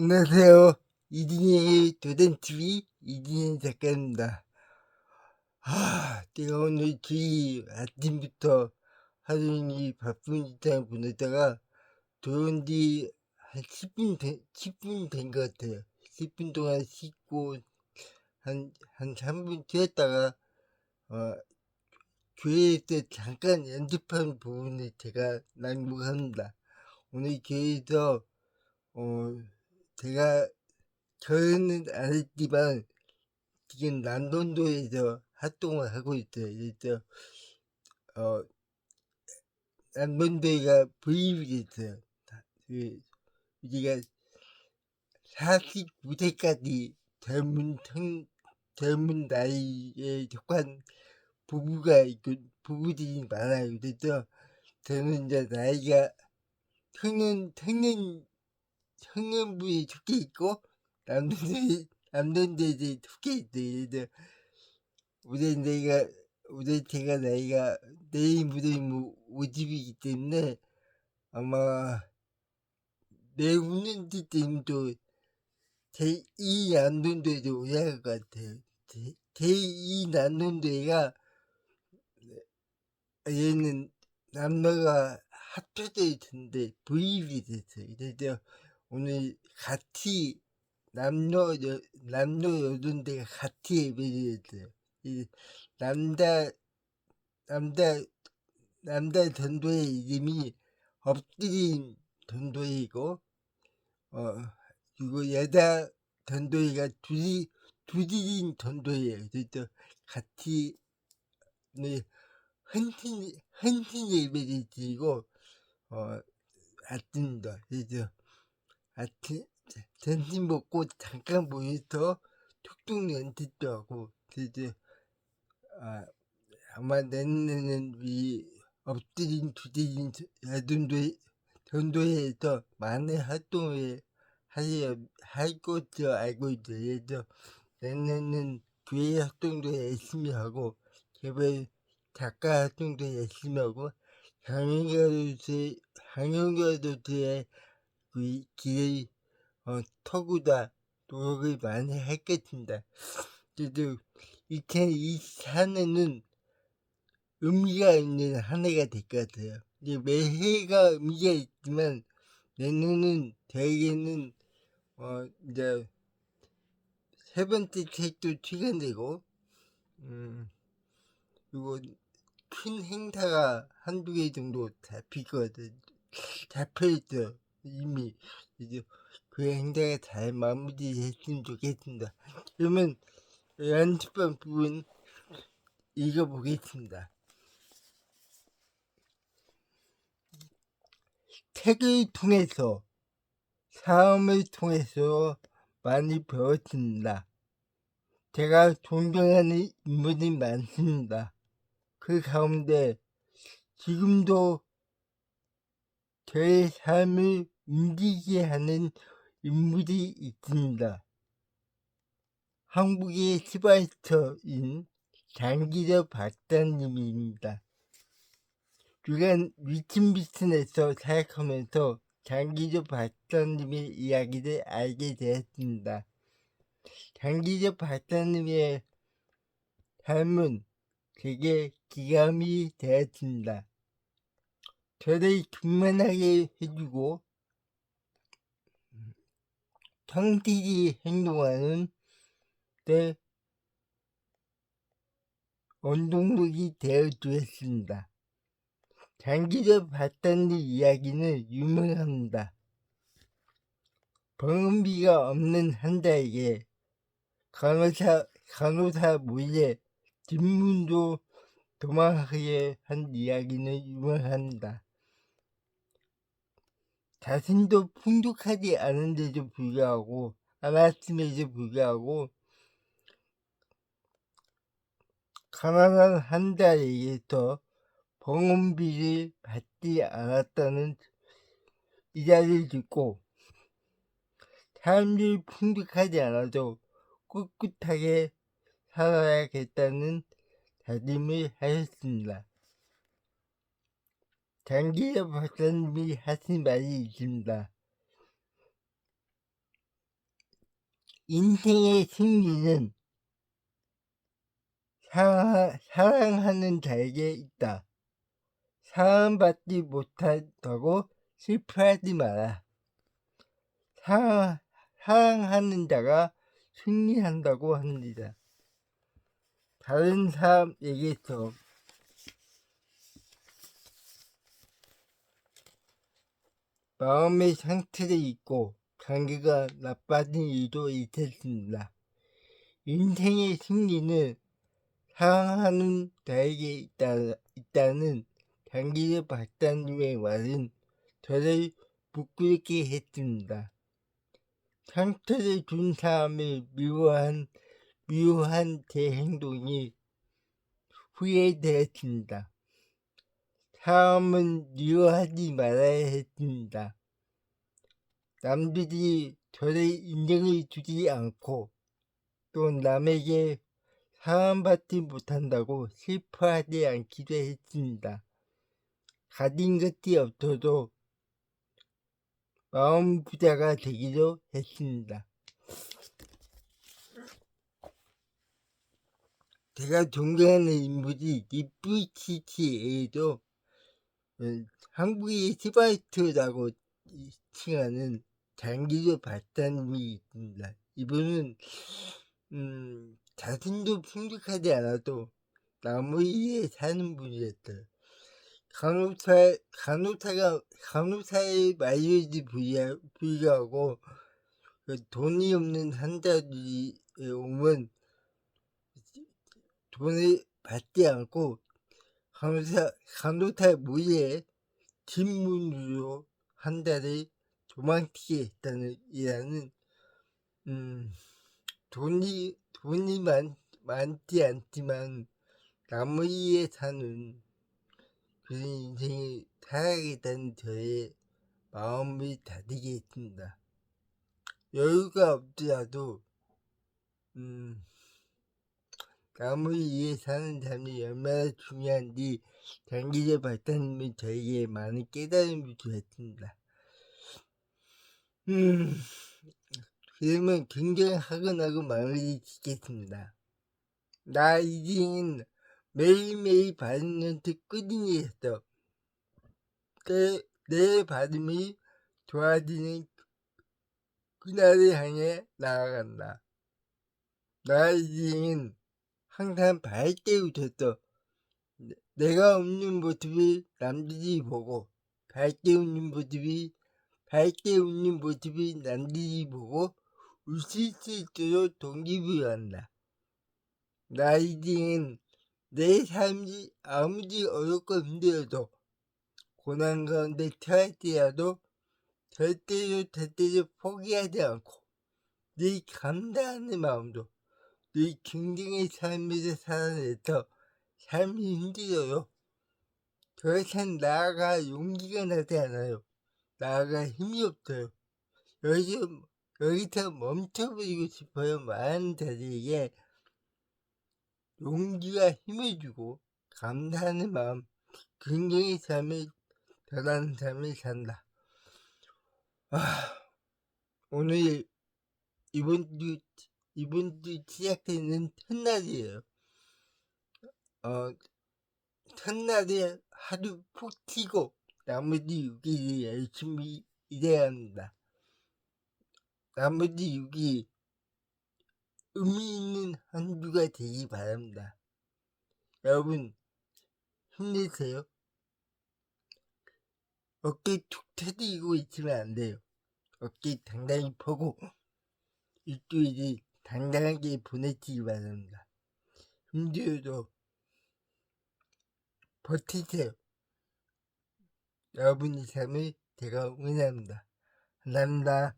안녕하세요. 이진이의 도전TV 이진희 작가입니다. 아, 내가 오늘 거의 아침부터 하루 종일 바쁜 일정을 보내다가 들어온 지 한 10분 된, 10분 된 것 같아요. 10분 동안 씻고 한, 한 3분 쉬었다가, 어, 교회에서 잠깐 연습한 부분을 제가 낭독합니다. 오늘 교회에서, 어, 제가 저는 안 했지만 지금 남동도에서 활동을 하고 있어요. 그래서 어 남동도가 부임이 됐어요. 다- 그 우리가 49세까지 젊은 청, 젊은 나이에 속한 부부가 있고 부부들이 많아요. 그래서 저는 이제 나이가 청년 청년 청년부에 속해 있고 남자들이 남자들이 속해. 그래서 우리 나이가 우리 제가 나이가 내일 무대 뭐 50이기 때문에 아마 내후년 때쯤도 제2 남동도에도 오야 할 것 같아요. 제, 제2 남동도가 얘는 남녀가 합쳐져 있는데 부입이 됐어요. 그래서 오늘 같이 남녀 여, 남녀 여동대가 같이 예배를 했어요. 이 남자 남자 남자 전도의 이름이 엎드린 전도이고 어 그리고 여자 전도이가 두리 두드린 전도예요. 그래서 같이 네, 헌신 헌신 예배를 드리고 어 아침도 그래서 아침 점심 먹고 잠깐 모여서 툭툭 연습도 하고 그래서 아, 아마 내년에는 이 엎드린 두드린 야전도에 전도회에서 많은 활동을 하려 할 것으로 알고 있어요. 그래서 내년에는 교회 활동도 열심히 하고 개발 작가 활동도 열심히 하고 강연가로서의 강연가로서의 그 길을 어, 터구다 노력을 많이 했겠습니다. 그래도 2024년은 의미가 있는 한 해가 될 것 같아요. 이제 매 해가 의미가 있지만 내년은 저에게는 어 이제 세 번째 책도 출간되고 음 그리고 큰 행사가 한두 개 정도 잡힐 것 같아요. 잡혀있죠. 이미 이제 그 행사가 잘 마무리됐으면 좋겠습니다. 그러면 연습한 부분 읽어보겠습니다. 책을 통해서 싸움을 통해서 많이 배웠습니다. 제가 존경하는 인물이 많습니다. 그 가운데 지금도 저의 삶을 움직이게 하는 인물이 있습니다. 한국의 스바이터인 장기적 박사님입니다. 주간 위층비슨에서 사역하면서 장기적 박사님의 이야기를 알게 되었습니다. 장기적 박사님의 삶은 되게 기감이 되었습니다. 저를 충만하게 해주고 성실히 행동하는 내 원동력이 되어 주었습니다. 장기적 발단의 이야기는 유명합니다. 병원비가 없는 환자에게 간호사, 간호사 몰래 뒷문도 도망하게 한 이야기는 유명합니다. 자신도 풍족하지 않은데도 불구하고 않았음에도 불구하고 가난한 환자에게서 병원비를 받지 않았다는 이야기를 듣고 삶이 풍족하지 않아도 꿋꿋하게 살아야겠다는 다짐을 하셨습니다. 장기적 박사님이 하신 말이 있습니다. 인생의 승리는 사, 사랑하는 자에게 있다. 사랑받지 못한다고 슬퍼하지 마라. 사, 사랑하는 자가 승리한다고 합니다. 다른 사람에게서 마음의 상태를 잊고 관계가 나빠진 일도 있었습니다. 인생의 승리는 사랑하는 자에게 있다, 있다는 장기의 박사님의 말은 저를 부끄럽게 했습니다. 상처를 준 사람을 미워한, 미워한 제 행동이 후회되었습니다. 사람은 미워하지 말아야 했습니다. 남들이 저를 인정을 주지 않고 또 남에게 사랑받지 못한다고 슬퍼하지 않기도 했습니다. 가진 것이 없어도 마음 부자가 되기도 했습니다. 제가 존경하는 인물이 니프치치에도 한국의 스바이트라고 칭하는 장기조 박사님이 있습니다. 이분은 음, 자신도 풍족하지 않아도 남을 위해 사는 분이었어요. 간호사, 간호사가, 간호사의 말려지 불구하고 그 돈이 없는 환자들이 오면 돈을 받지 않고 간호사, 간호사 모에 뒷문으로 환자를 도망치게 했다는 이라는 음, 돈이 돈이 많, 많지 않지만 위해 사는 그런 인생을 살아야겠다는 저의 마음을 다지게 했습니다. 여유가 없더라도 음, 남을 위해 사는 삶이 얼마나 중요한지 장기적 발전님은 저에게 많은 깨달음을 주었습니다. 음, 그러면 굉장히 하근하고 마무리 짓겠습니다. 나 이징은 매일매일 듯 꾸준히 했어. 내, 내 받음이 좋아지는 그날을 향해 나아간다. 나 이징은 항상 웃었어. 내가 웃는 모습을 남들이 보고 밝게 웃는 모습이 밝게 웃는 모습이 남들이 보고 웃을 수 있도록 동기부여 한다. 나이딩은 내 삶이 아무리 어렵고 힘들어도 고난 가운데 처할지라도 절대로 절대로 포기하지 않고 네 감사하는 마음도 네 긍정의 삶에서 살아내서 삶이 힘들어요. 더 이상 나아가 용기가 나지 않아요. 나아가 힘이 없어요. 여기서, 여기서 멈춰버리고 싶어요. 많은 자들에게 용기가 힘을 주고 감사하는 마음, 긍정의 삶을, 변하는 삶을 산다. 아, 오늘 이번 주, 이번 주 시작되는 첫날이에요. 어, 첫날에 하루 푹 쉬고 나머지 6일이 열심히 일해야 합니다. 나머지 6일 의미 있는 한 주가 되기 바랍니다. 여러분 힘내세요. 어깨 툭 터지고 있으면 안 돼요. 어깨 당당히 펴고 일주일이 당당하게 보내시기 바랍니다. 힘들어도 버티세요. 여러분의 삶을 제가 응원합니다. 감사합니다.